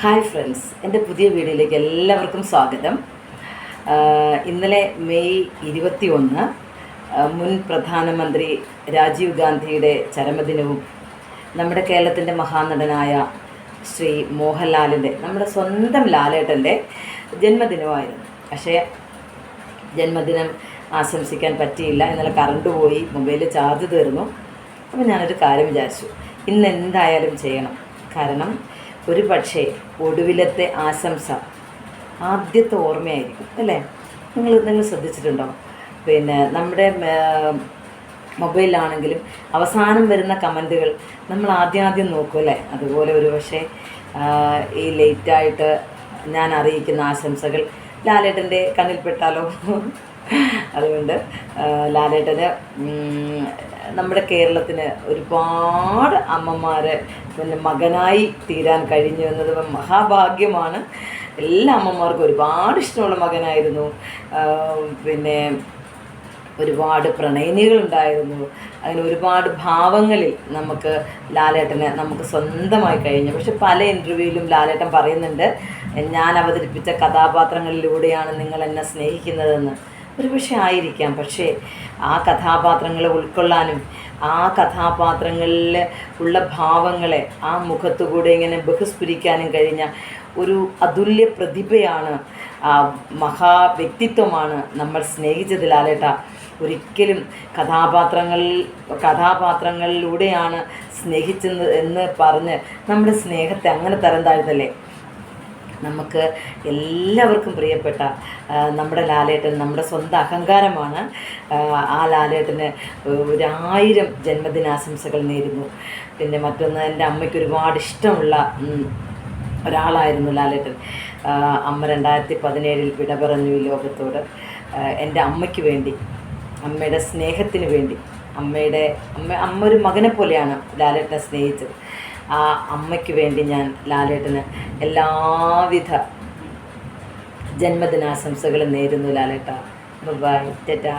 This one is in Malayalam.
ഹായ് ഫ്രണ്ട്സ് എന്റെ പുതിയ വീഡിയോയിലേക്ക് എല്ലാവർക്കും സ്വാഗതം. ഇന്നലെ മെയ് ഇരുപത്തി ഒന്ന് മുൻ പ്രധാനമന്ത്രി രാജീവ് ഗാന്ധിയുടെ ചരമദിനവും നമ്മുടെ കേരളത്തിന്റെ മഹാനടനായ ശ്രീ മോഹൻലാലിന്റെ നമ്മുടെ സ്വന്തം ലാലേട്ടന്റെ ജന്മദിനമായിരുന്നു. പക്ഷേ ജന്മദിനം ആശംസിക്കാൻ പറ്റിയില്ല ഇന്നലെ കറണ്ട് പോയി മൊബൈലിൽ ചാർജ് തീർന്നു. അപ്പോൾ ഞാനൊരു കാര്യം വിചാരിച്ചു ഇന്ന് എന്തായാലും ചെയ്യണം. കാരണം ഒരു പക്ഷേ ഒടുവിലത്തെ ആശംസ ആദ്യത്തെ ഓർമ്മയായിരിക്കും അല്ലേ? നിങ്ങൾ നിങ്ങൾ ശ്രദ്ധിച്ചിട്ടുണ്ടോ? പിന്നെ നമ്മുടെ മൊബൈലാണെങ്കിലും അവസാനം വരുന്ന കമന്റുകൾ നമ്മൾ ആദ്യം ആദ്യം നോക്കും അല്ലേ? അതുപോലെ ഒരു പക്ഷേ ഈ ലേറ്റായിട്ട് ഞാൻ അറിയിക്കുന്ന ആശംസകൾ ലാലേട്ടന്റെ കണ്ണിൽപ്പെട്ടാലോ? അതുകൊണ്ട് ലാലേട്ടന് നമ്മുടെ കേരളത്തിന് ഒരുപാട് അമ്മമാരെ പിന്നെ മകനായി തീരാൻ കഴിഞ്ഞു എന്നത് മഹാഭാഗ്യമാണ്. എല്ലാ അമ്മമാർക്കും ഒരുപാട് ഇഷ്ടമുള്ള മകനായിരുന്നു. പിന്നെ ഒരുപാട് പ്രണയിനികളുണ്ടായിരുന്നു. അങ്ങനെ ഒരുപാട് ഭാവങ്ങളിൽ നമുക്ക് ലാലേട്ടനെ നമുക്ക് സ്വന്തമായി കഴിഞ്ഞു. പക്ഷെ പല ഇന്റർവ്യൂവിലും ലാലേട്ടൻ പറയുന്നുണ്ട് ഞാൻ അവതരിപ്പിച്ച കഥാപാത്രങ്ങളിലൂടെയാണ് നിങ്ങൾ എന്നെ സ്നേഹിക്കുന്നതെന്ന്. ഒരു പക്ഷേ ആയിരിക്കാം. പക്ഷേ ആ കഥാപാത്രങ്ങളെ ഉൾക്കൊള്ളാനും ആ കഥാപാത്രങ്ങളിൽ ഉള്ള ഭാവങ്ങളെ ആ മുഖത്തുകൂടെ ഇങ്ങനെ ബഹുസ്ഫുരിക്കാനും കഴിഞ്ഞ ഒരു അതുല്യ പ്രതിഭയാണ് മഹാ വ്യക്തിത്വമാണ് നമ്മൾ സ്നേഹിച്ചത് ലാലേട്ട. ഒരിക്കലും കഥാപാത്രങ്ങൾ കഥാപാത്രങ്ങളിലൂടെയാണ് സ്നേഹിച്ചത് എന്ന് പറഞ്ഞ് നമ്മുടെ സ്നേഹത്തെ അങ്ങനെ തരം താഴ്ത്തല്ലേ നമുക്ക് എല്ലാവർക്കും പ്രിയപ്പെട്ട നമ്മുടെ ലാലേട്ടൻ നമ്മുടെ സ്വന്തം അഹങ്കാരമാണ്. ആ, ലാലേട്ടന് ഒരായിരം ജന്മദിനാശംസകൾ നേരുന്നു. പിന്നെ മറ്റൊന്ന് എന്റെ അമ്മയ്ക്ക് ഒരുപാട് ഇഷ്ടമുള്ള ഒരാളായിരുന്നു ലാലേട്ടൻ. അമ്മ രണ്ടായിരത്തി പതിനേഴിൽ വിട പറഞ്ഞു ഈ ലോകത്തോട്. എന്റെ അമ്മയ്ക്ക് വേണ്ടി അമ്മയുടെ സ്നേഹത്തിന് വേണ്ടി അമ്മയുടെ അമ്മ അമ്മ ഒരു മകനെ പോലെയാണ് ലാലേട്ടനെ സ്നേഹിച്ചത്. ആ അമ്മയ്ക്ക് വേണ്ടി ഞാൻ ലാലേട്ടന് എല്ലാവിധ ജന്മദിനാശംസകളും നേരുന്നു ലാലേട്ട. Bye tata.